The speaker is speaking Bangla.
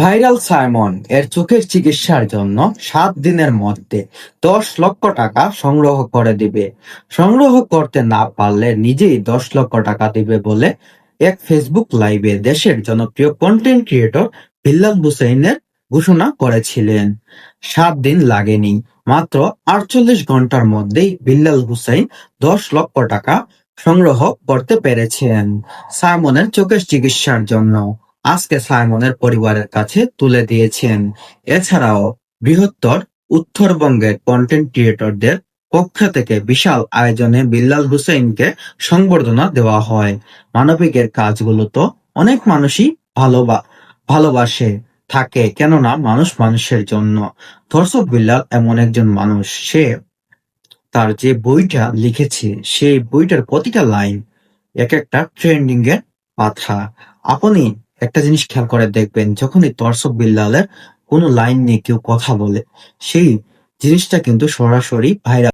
ভাইরাল সাইমন এর চোখের চিকিৎসার জন্য সাত দিনের মধ্যে দশ লক্ষ টাকা সংগ্রহ করে দিবে। সংগ্রহ করতে না পারলে নিজেই দশ লক্ষ টাকা দিবে বলে এক ফেসবুক লাইভে দেশের জনপ্রিয় কন্টেন্ট ক্রিয়েটর বিল্লাল হুসেইনের ঘোষণা করেছিলেন। সাত দিন লাগেনি, মাত্র আটচল্লিশ ঘণ্টার মধ্যেই বিল্লাল হুসাইন দশ লক্ষ টাকা সংগ্রহ করতে পেরেছেন সাইমনের চোখের চিকিৎসার জন্য। আজকে সাইমনের পরিবারের কাছে তুলে দিয়েছেন। এছাড়াও বৃহত্তর উত্তরবঙ্গের কন্টেন্ট ক্রিয়েটরদের পক্ষ থেকে বিশাল আয়োজনে বিল্লাল হুসেইনকে সংবর্ধনা দেওয়া হয়। মানবিকের কাজগুলো তো অনেক মানুষই ভালোবা, ভালোবাসে, থাকে, কেননা মানুষ মানুষের জন্য। ধর্ষক বিল্লাল এমন একজন মানুষ, সে তার যে বইটা লিখেছে, সেই বইটার প্রতিটা লাইন এক একটা ট্রেন্ডিং এর পাথা আপনি একটা জিনিস খেয়াল করে দেখবেন, যখনই দর্শক বিল্লালের কোনো লাইন নিয়ে কেউ কথা বলে, সেই জিনিসটা কিন্তু সরাসরি ভাইরাল